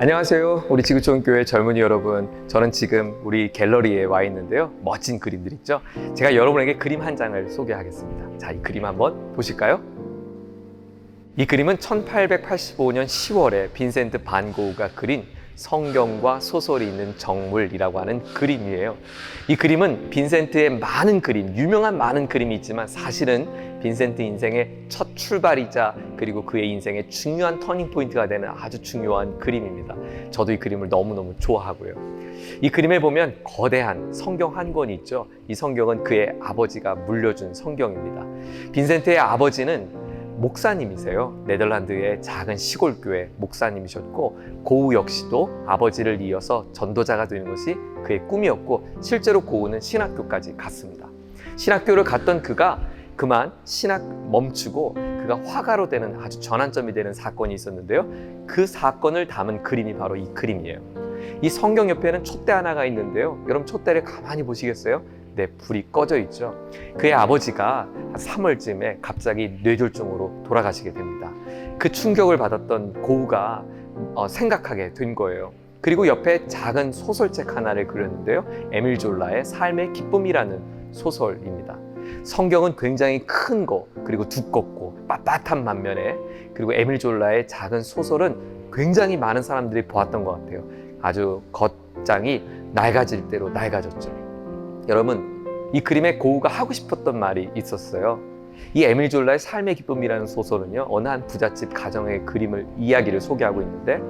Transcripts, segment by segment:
안녕하세요. 우리 지구촌 교회 젊은이 여러분. 저는 지금 우리 갤러리에 와 있는데요. 멋진 그림들 있죠? 제가 여러분에게 그림 한 장을 소개하겠습니다. 자, 이 그림 한번 보실까요? 이 그림은 1885년 10월에 빈센트 반 고흐가 그린 성경과 소설이 있는 정물이라고 하는 그림이에요. 이 그림은 빈센트의 많은 그림, 유명한 많은 그림이 있지만 사실은 빈센트 인생의 첫 출발이자 그리고 그의 인생의 중요한 터닝 포인트가 되는 아주 중요한 그림입니다. 저도 이 그림을 너무너무 좋아하고요. 이 그림에 보면 거대한 성경 한 권이 있죠. 이 성경은 그의 아버지가 물려준 성경입니다. 빈센트의 아버지는 목사님이세요. 네덜란드의 작은 시골 교회 목사님이셨고 고우 역시도 아버지를 이어서 전도자가 되는 것이 그의 꿈이었고 실제로 고우는 신학교까지 갔습니다. 신학교를 갔던 그가 그만 신학 멈추고 그가 화가로 되는 아주 전환점이 되는 사건이 있었는데요. 그 사건을 담은 그림이 바로 이 그림이에요. 이 성경 옆에는 촛대 하나가 있는데요. 여러분 촛대를 가만히 보시겠어요? 네, 불이 꺼져 있죠. 그의 아버지가 3월쯤에 갑자기 뇌졸중으로 돌아가시게 됩니다. 그 충격을 받았던 고우가 어, 생각하게 된 거예요. 그리고 옆에 작은 소설책 하나를 그렸는데요. 에밀 졸라의 삶의 기쁨이라는 소설입니다. 성경은 굉장히 큰 거, 그리고 두껍고 빳빳한 반면에 그리고 에밀 졸라의 작은 소설은 굉장히 많은 사람들이 보았던 것 같아요. 아주 겉장이 낡아질 대로 낡아졌죠. 여러분, 이 그림에 고우가 하고 싶었던 말이 있었어요. 이 에밀 졸라의 삶의 기쁨이라는 소설은요, 어느 한 부잣집 가정의 그림을 이야기를 소개하고 있는데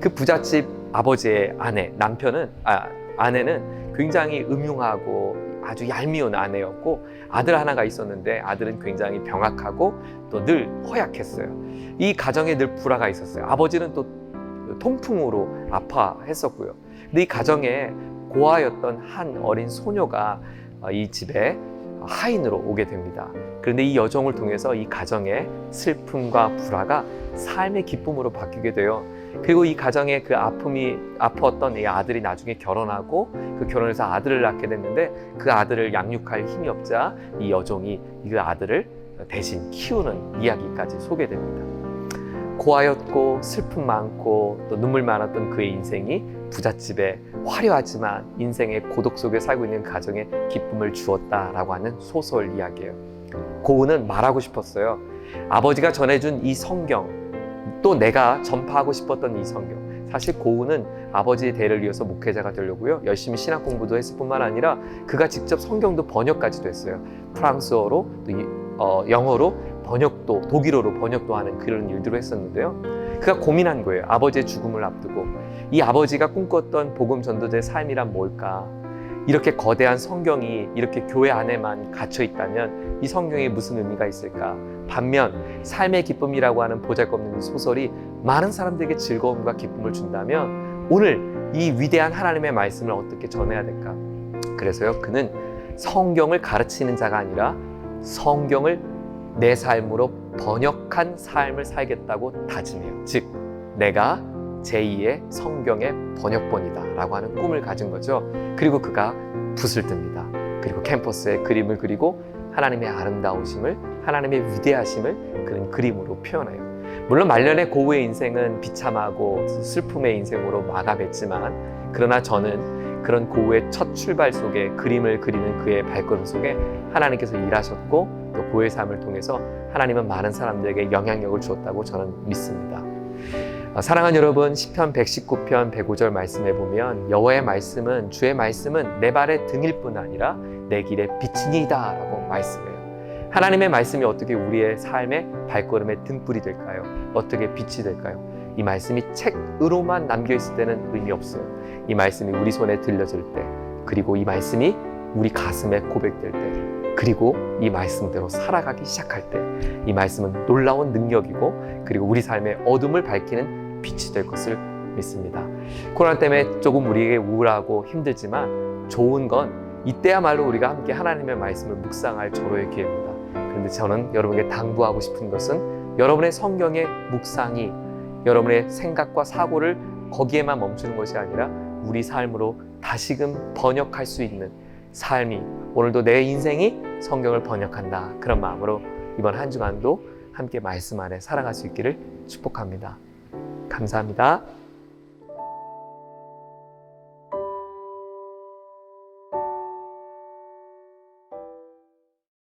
그 부잣집 아버지의 아내, 남편은 아, 아내는 굉장히 음흉하고 아주 얄미운 아내였고 아들 하나가 있었는데 아들은 굉장히 병약하고 또 늘 허약했어요. 이 가정에 늘 불화가 있었어요. 아버지는 또 통풍으로 아파했었고요. 근데 이 가정에 고아였던 한 어린 소녀가 이 집에 하인으로 오게 됩니다. 그런데 이 여정을 통해서 이 가정의 슬픔과 불화가 삶의 기쁨으로 바뀌게 돼요. 그리고 이 가정의 그 아픔이 아팠던 이 아들이 나중에 결혼하고 그 결혼해서 아들을 낳게 됐는데 그 아들을 양육할 힘이 없자 이 여종이 그 아들을 대신 키우는 이야기까지 소개됩니다. 고아였고 슬픔 많고 또 눈물 많았던 그의 인생이 부잣집에 화려하지만 인생의 고독 속에 살고 있는 가정에 기쁨을 주었다라고 하는 소설 이야기예요. 고우는 말하고 싶었어요. 아버지가 전해준 이 성경, 또 내가 전파하고 싶었던 이 성경. 사실 고우는 아버지의 대를 이어서 목회자가 되려고요. 열심히 신학 공부도 했을 뿐만 아니라 그가 직접 성경도 번역까지도 했어요. 프랑스어로, 또 이- 어, 영어로 번역도, 독일어로 번역도 하는 그런 일들을 했었는데요. 그가 고민한 거예요. 아버지의 죽음을 앞두고. 이 아버지가 꿈꿨던 복음 전도자의 삶이란 뭘까? 이렇게 거대한 성경이 이렇게 교회 안에만 갇혀 있다면 이 성경에 무슨 의미가 있을까? 반면 삶의 기쁨이라고 하는 보잘것없는 이 소설이 많은 사람들에게 즐거움과 기쁨을 준다면 오늘 이 위대한 하나님의 말씀을 어떻게 전해야 될까? 그래서요, 그는 성경을 가르치는 자가 아니라 성경을 내 삶으로 번역한 삶을 살겠다고 다짐해요. 즉, 내가 제2의 성경의 번역본이다 라고 하는 꿈을 가진 거죠. 그리고 그가 붓을 듭니다. 그리고 캠퍼스에 그림을 그리고 하나님의 아름다우심을, 하나님의 위대하심을 그런 그림으로 표현해요. 물론 말년의 고우의 인생은 비참하고 슬픔의 인생으로 마감했지만, 그러나 저는 그런 고우의 첫 출발 속에 그림을 그리는 그의 발걸음 속에 하나님께서 일하셨고 또 고의 삶을 통해서 하나님은 많은 사람들에게 영향력을 주었다고 저는 믿습니다. 어, 사랑하는 여러분, 시편 119편 105절 말씀에 보면 여호와의 말씀은 주의 말씀은 내 발의 등일 뿐 아니라 내 길의 빛이니다라고 말씀해요. 하나님의 말씀이 어떻게 우리의 삶의 발걸음의 등불이 될까요? 어떻게 빛이 될까요? 이 말씀이 책으로만 남겨 있을 때는 의미 없어요. 이 말씀이 우리 손에 들려질 때, 그리고 이 말씀이 우리 가슴에 고백될 때, 그리고 이 말씀대로 살아가기 시작할 때, 이 말씀은 놀라운 능력이고, 그리고 우리 삶의 어둠을 밝히는 빛이 될 것을 믿습니다. 코로나 때문에 조금 우리에게 우울하고 힘들지만 좋은 건 이때야말로 우리가 함께 하나님의 말씀을 묵상할 절호의 기회입니다. 그런데 저는 여러분에게 당부하고 싶은 것은 여러분의 성경의 묵상이 여러분의 생각과 사고를 거기에만 멈추는 것이 아니라 우리 삶으로 다시금 번역할 수 있는 삶이 오늘도 내 인생이 성경을 번역한다. 그런 마음으로 이번 한 주간도 함께 말씀 안에 살아갈 수 있기를 축복합니다. 감사합니다.